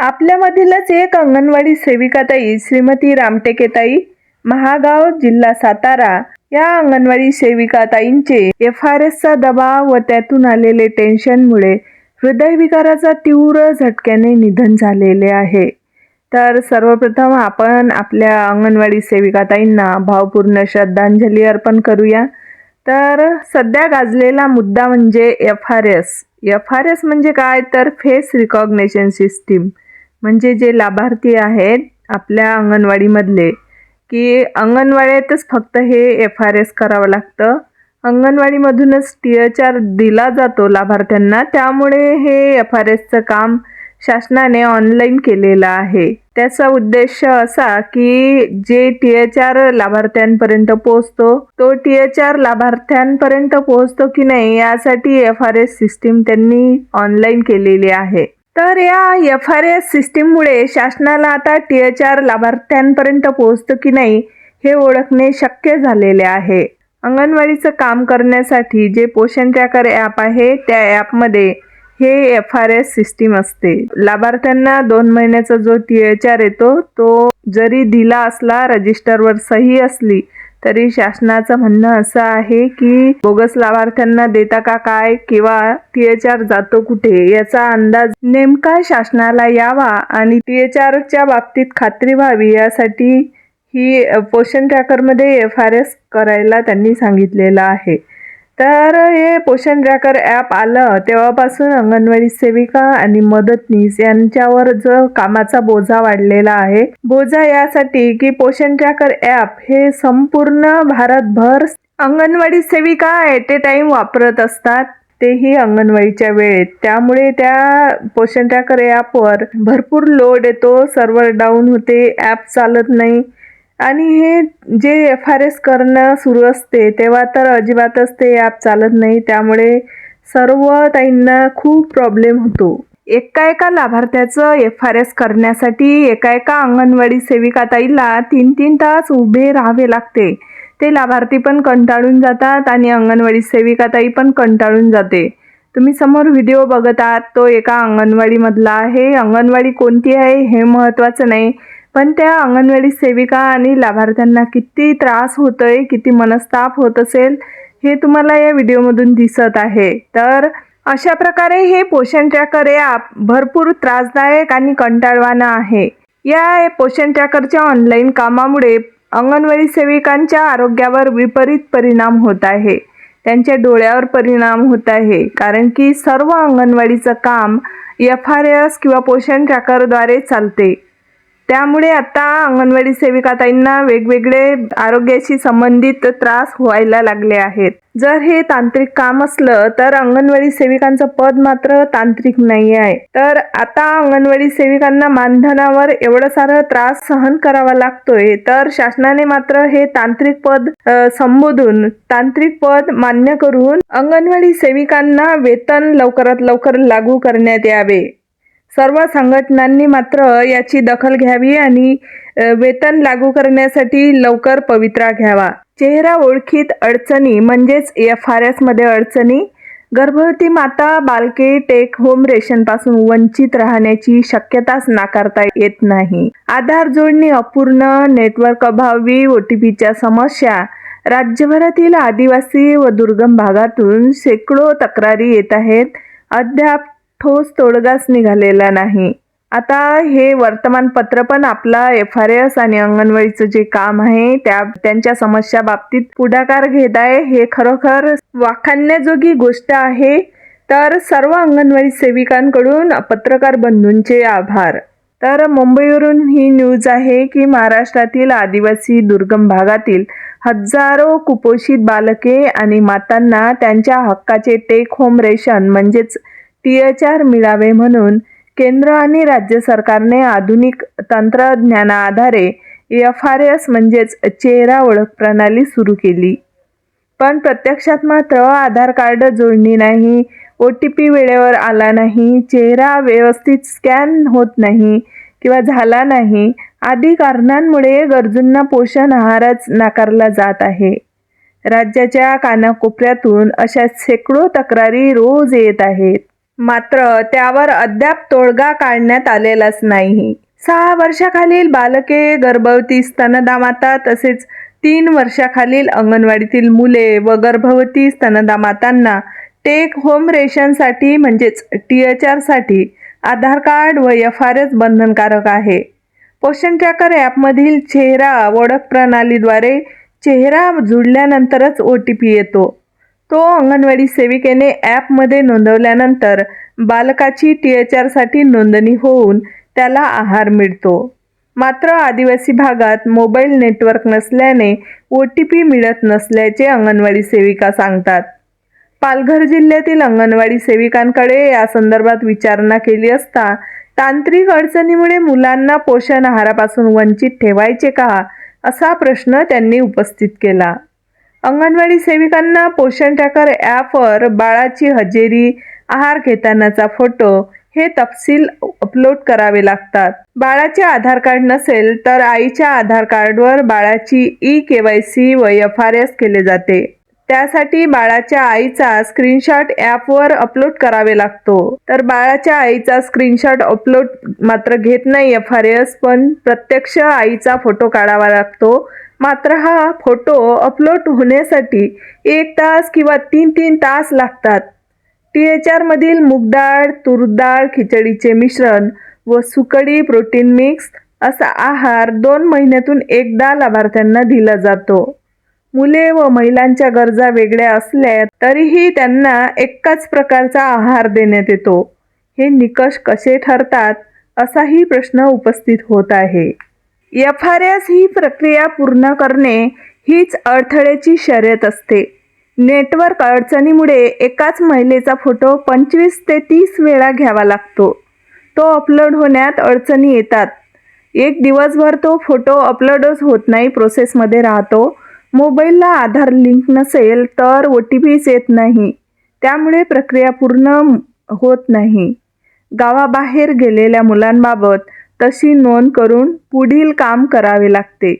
आपल्यामधीलच एक अंगणवाडी सेविकाताई श्रीमती रामटेकेताई महागाव जिल्हा सातारा या अंगणवाडी सेविकाताईंचे एफ आर एसचा दबाव व त्यातून आलेले टेन्शनमुळे हृदयविकाराचा तीव्र झटक्याने निधन झालेले आहे. तर सर्वप्रथम आपण आपल्या अंगणवाडी सेविकाताईंना भावपूर्ण श्रद्धांजली अर्पण करूया. तर सध्या गाजलेला मुद्दा म्हणजे F R S F R S म्हणजे काय? तर फेस रिकॉग्नेशन सिस्टीम. म्हणजे जे लाभार्थी आहेत आपल्या अंगणवाडीमधले की अंगणवाड्यातच फक्त हे एफ आर एस करावं लागतं. अंगणवाडीमधूनच टी एच आर दिला जातो लाभार्थ्यांना. त्यामुळे हे एफ आर एसचं काम शासनाने ऑनलाईन केलेलं आहे. त्याचा उद्देश असा की जे टी एच आर लाभार्थ्यांपर्यंत पोहोचतो तो टी एच आर लाभार्थ्यांपर्यंत पोहोचतो की नाही यासाठी एफ आर एस सिस्टीम त्यांनी ऑनलाईन केलेली आहे. तर या एफ आर एस सिस्टीममुळे शासनाला आता टी एच आर लाभार्थ्यांपर्यंत पोहोचतं की नाही हे ओळखणे शक्य झालेले आहे. अंगणवाडीचं काम करण्यासाठी जे पोषण ट्रॅकर ॲप आहे त्या ॲपमध्ये हे एफ आर एस सिस्टीम असते. लाभार्थ्यांना दोन महिन्याचा जो टी एच आर येतो तो जरी दिला असला रजिस्टरवर सही असली तरी शासनाचं म्हणणं असं आहे की बोगस लाभार्थ्यांना देता का काय किंवा टी एच आर जातो कुठे याचा अंदाज नेमका शासनाला यावा आणि टी एच आरच्या बाबतीत खात्री व्हावी यासाठी ही पोषण ट्रॅकरमध्ये एफ आर एस करायला त्यांनी सांगितलेलं आहे. तर हे पोषण ट्रॅकर ॲप आलं तेव्हापासून अंगणवाडी सेविका आणि मदतनीस यांच्यावर जो कामाचा बोजा वाढलेला आहे. बोजा यासाठी की पोषण ट्रॅकर ॲप हे संपूर्ण भारतभर अंगणवाडी सेविका ॲट ए टाइम वापरत असतात. तेही अंगणवाडीच्या वेळेत. त्यामुळे त्या पोषण ट्रॅकर ॲपवर भरपूर लोड येतो. सर्व्हर डाऊन होते. ॲप चालत नाही. आणि हे जे एफ आर एस करणं सुरू असते तेव्हा तर अजिबातच ते ॲप चालत नाही. त्यामुळे सर्व ताईंना खूप प्रॉब्लेम होतो. एका एका लाभार्थ्याचं एफ आर एस करण्यासाठी एका एका अंगणवाडी सेविका ताईला तीन तीन तास उभे राहावे लागते. ते लाभार्थी पण कंटाळून जातात आणि अंगणवाडी सेविका ताई पण कंटाळून जाते. तुम्ही समोर व्हिडिओ बघत आहात तो एका अंगणवाडीमधला आहे. अंगणवाडी कोणती आहे हे महत्त्वाचं नाही. पण त्या अंगणवाडी सेविका आणि लाभार्थ्यांना किती त्रास होतोय किती मनस्ताप होत असेल हे तुम्हाला या व्हिडिओमधून दिसत आहे. तर अशा प्रकारे हे पोषण ट्रॅकर ॲप भरपूर त्रासदायक आणि कंटाळवाणं आहे. या पोषण ट्रॅकरच्या ऑनलाईन कामामुळे अंगणवाडी सेविकांच्या आरोग्यावर विपरीत परिणाम होत आहे. त्यांच्या डोळ्यावर परिणाम होत आहे. कारण की सर्व अंगणवाडीचं काम एफ आर एस किंवा पोषण ट्रॅकरद्वारे चालते. त्यामुळे आता अंगणवाडी सेविकाताईंना वेगवेगळे आरोग्याशी संबंधित त्रास व्हायला लागले आहेत. जर हे तांत्रिक काम असलं तर अंगणवाडी सेविकांचं पद मात्र तांत्रिक नाही आहे. तर आता अंगणवाडी सेविकांना मानधनावर एवढं सारं त्रास सहन करावा लागतोय तर शासनाने मात्र हे तांत्रिक पद संबोधून तांत्रिक पद मान्य करून अंगणवाडी सेविकांना वेतन लवकरात लवकर लागू करण्यात यावे. सर्व संघटनांनी मात्र याची दखल घ्यावी आणि वेतन लागू करण्यासाठी लवकर पवित्रा घ्यावा. चेहरा ओळखीत अडचणी म्हणजेच एफ आर एसमध्ये अडचणी गर्भवती माता बालके टेक होम रेशनपासून वंचित राहण्याची शक्यताच नाकारता येत नाही. आधार जोडणी अपूर्ण नेटवर्क अभावी ओ टी पीच्या समस्या राज्यभरातील आदिवासी व दुर्गम भागातून शेकडो तक्रारी येत आहेत. अद्याप ठोस तोडगाच निघालेला नाही. आता हे वर्तमानपत्र पण आपला एफ आर एस आणि अंगणवाडीचं जे काम आहे त्या त्यांच्या समस्या बाबतीत पुढाकार घेत आहे हे खरोखर वाखाणण्याजोगी गोष्ट आहे. तर सर्व अंगणवाडी सेविकांकडून पत्रकार बंधूंचे आभार. तर मुंबईवरून ही न्यूज आहे की महाराष्ट्रातील आदिवासी दुर्गम भागातील हजारो कुपोषित बालके आणि मातांना त्यांच्या हक्काचे टेक होम रेशन म्हणजेच टी एच आर मिळावे म्हणून केंद्र आणि राज्य सरकारने आधुनिक तंत्रज्ञानाआधारे एफ आर एस म्हणजेच चेहरा ओळख प्रणाली सुरू केली. पण प्रत्यक्षात मात्र आधार कार्ड जोडणी नाही ओ टी पी वेळेवर आला नाही चेहरा व्यवस्थित स्कॅन होत नाही किंवा झाला नाही आदी कारणांमुळे गरजूंना पोषण आहारच नाकारला जात आहे. राज्याच्या कानाकोपऱ्यातून अशा शेकडो तक्रारी रोज येत आहेत. मात्र त्यावर अद्याप तोडगा काढण्यात आलेलाच नाही. सहा वर्षाखालील बालके गर्भवती स्तनदा माता तसेच तीन वर्षाखालील अंगणवाडीतील मुले व गर्भवती स्तनदा मातांना टेक होम रेशनसाठी म्हणजेच टी एच आरसाठी आधार कार्ड व एफ आर एस बंधनकारक आहे. पोषण ट्रॅकर ॲपमधील चेहरा ओळख प्रणालीद्वारे चेहरा जुळल्यानंतरच ओ टी पी येतो. तो अंगणवाडी सेविकेने ॲपमध्ये नोंदवल्यानंतर बालकाची टी एच आरसाठी नोंदणी होऊन त्याला आहार मिळतो. मात्र आदिवासी भागात मोबाईल नेटवर्क नसल्याने ओ टी पी मिळत नसल्याचे अंगणवाडी सेविका सांगतात. पालघर जिल्ह्यातील अंगणवाडी सेविकांकडे या संदर्भात विचारणा केली असता तांत्रिक अडचणीमुळे मुलांना पोषण आहारापासून वंचित ठेवायचे का असा प्रश्न त्यांनी उपस्थित केला. अंगणवाडी सेविकांना पोषण ट्रॅकर ॲपवर बाळाची हजेरी आहार घेतानाचा फोटो हे तपशील अपलोड करावे लागतात. बाळाचे आधार कार्ड नसेल तर आईच्या आधार कार्डवर बाळाची ई के वाय सी व एफ आर एस केले जाते. त्यासाठी बाळाच्या आईचा स्क्रीनशॉट ॲपवर अपलोड करावे लागतो. तर बाळाच्या आईचा स्क्रीनशॉट अपलोड मात्र घेत नाही एफ आर एस पण प्रत्यक्ष आईचा फोटो काढावा लागतो. मात्र हा फोटो अपलोड होण्यासाठी एक तास किंवा तीन तीन तास लागतात. टी एच आरमधील मूगडाळ तूरडाळ खिचडीचे मिश्रण व सुकडी प्रोटीन मिक्स असा आहार दोन महिन्यातून एकदा लाभार्थ्यांना दिला जातो. मुले व महिलांच्या गरजा वेगळ्या असल्या तरीही त्यांना एकाच प्रकारचा आहार देण्यात येतो. हे निकष कसे ठरतात असाही प्रश्न उपस्थित होत आहे. एफ आर एस ही प्रक्रिया पूर्ण करणे हीच अडथळ्याची शर्यत असते. नेटवर्क अडचणीमुळे एकाच महिलेचा फोटो पंचवीस ते तीस वेळा घ्यावा लागतो. तो अपलोड होण्यात अडचणी येतात. एक दिवसभर तो फोटो अपलोडच होत नाही प्रोसेसमध्ये राहतो. मोबाईलला आधार लिंक नसेल तर ओ टी पीच येत नाही. त्यामुळे प्रक्रिया पूर्ण होत नाही. गावाबाहेर गेलेल्या मुलांबाबत तशी नोंद करून पुढील काम करावे लागते.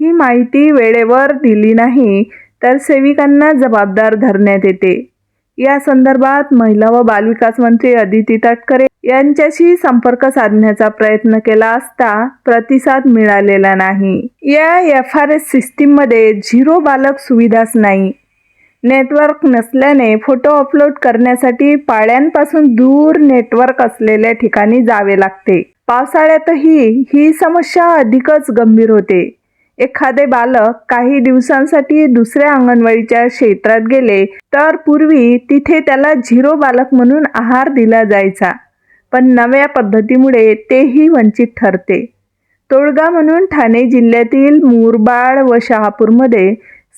ही माहिती वेळेवर दिली नाही तर सेविकांना जबाबदार धरण्यात येते. या संदर्भात महिला व बालविकास मंत्री अदिती तटकरे यांच्याशी संपर्क साधण्याचा प्रयत्न केला असता प्रतिसाद मिळालेला नाही. या एफ आर एस सिस्टीममध्ये झिरो बालक सुविधाच नाही. नेटवर्क नसल्याने फोटो अपलोड करण्यासाठी पाळ्यांपासून दूर नेटवर्क असलेल्या ठिकाणी जावे लागते. पावसाळ्यातही ही समस्या अधिकच गंभीर होते. एखादे बालक काही दिवसांसाठी दुसऱ्या अंगणवाडीच्या क्षेत्रात गेले तर पूर्वी तिथे त्याला झिरो बालक म्हणून आहार दिला जायचा पण नव्या पद्धतीमुळे तेही वंचित ठरते. तोडगा म्हणून ठाणे जिल्ह्यातील मुरबाड व शहापूरमध्ये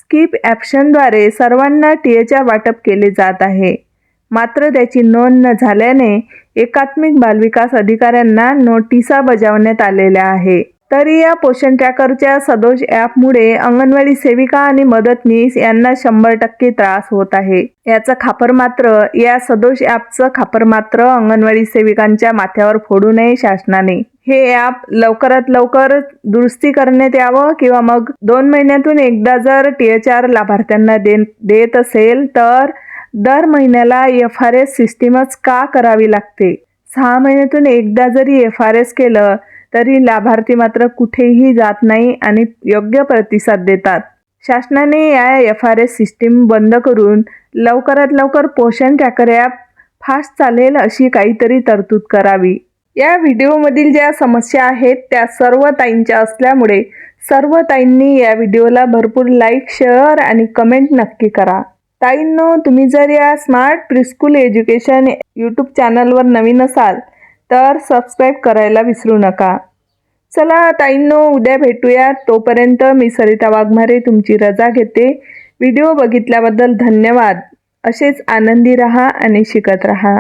स्किप ॲप्शनद्वारे सर्वांना टीएच्या वाटप केले जात आहे. मात्र त्याची नोंद न झाल्याने एकात्मिक बालविकास अधिकाऱ्यांना नोटिसा बजावण्यात आलेल्या आहे. तरी या पोषण ट्रॅकरच्या सदोष ॲपमुळे अंगणवाडी सेविका आणि मदतनीस यांना शंभर टक्के त्रास होत आहे. याचं खापर मात्र या सदोष ॲपचं खापर मात्र अंगणवाडी सेविकांच्या माथ्यावर फोडू नये शासनाने. हे ॲप लवकरात लवकर दुरुस्ती करण्यात यावं किंवा मग दोन महिन्यातून एकदा जर टी एच आर लाभार्थ्यांना दे देत असेल तर दर महिन्याला एफ आर एस सिस्टीमच का करावी लागते? सहा महिन्यातून एकदा जरी एफ आर एस केलं तरी लाभार्थी मात्र कुठेही जात नाही आणि योग्य प्रतिसाद देतात. शासनाने या एफ आर एस सिस्टीम बंद करून लवकरात लवकर पोषण ट्रॅकर ॲप फास्ट चालेल अशी काहीतरी तरतूद करावी. या व्हिडिओमधील ज्या समस्या आहेत त्या सर्व ताईंच्या असल्यामुळे सर्व ताईंनी या व्हिडिओला भरपूर लाईक शेअर आणि कमेंट नक्की करा. ताईंनो तुम्ही जर या स्मार्ट प्रिस्कूल एज्युकेशन यूट्यूब चॅनलवर नवीन असाल तर सबस्क्राईब करायला विसरू नका. चला ताईंनो उद्या भेटूया. तोपर्यंत मी सरिता वाघमारे तुमची रजा घेते. व्हिडिओ बघितल्याबद्दल धन्यवाद. असेच आनंदी रहा आणि शिकत रहा.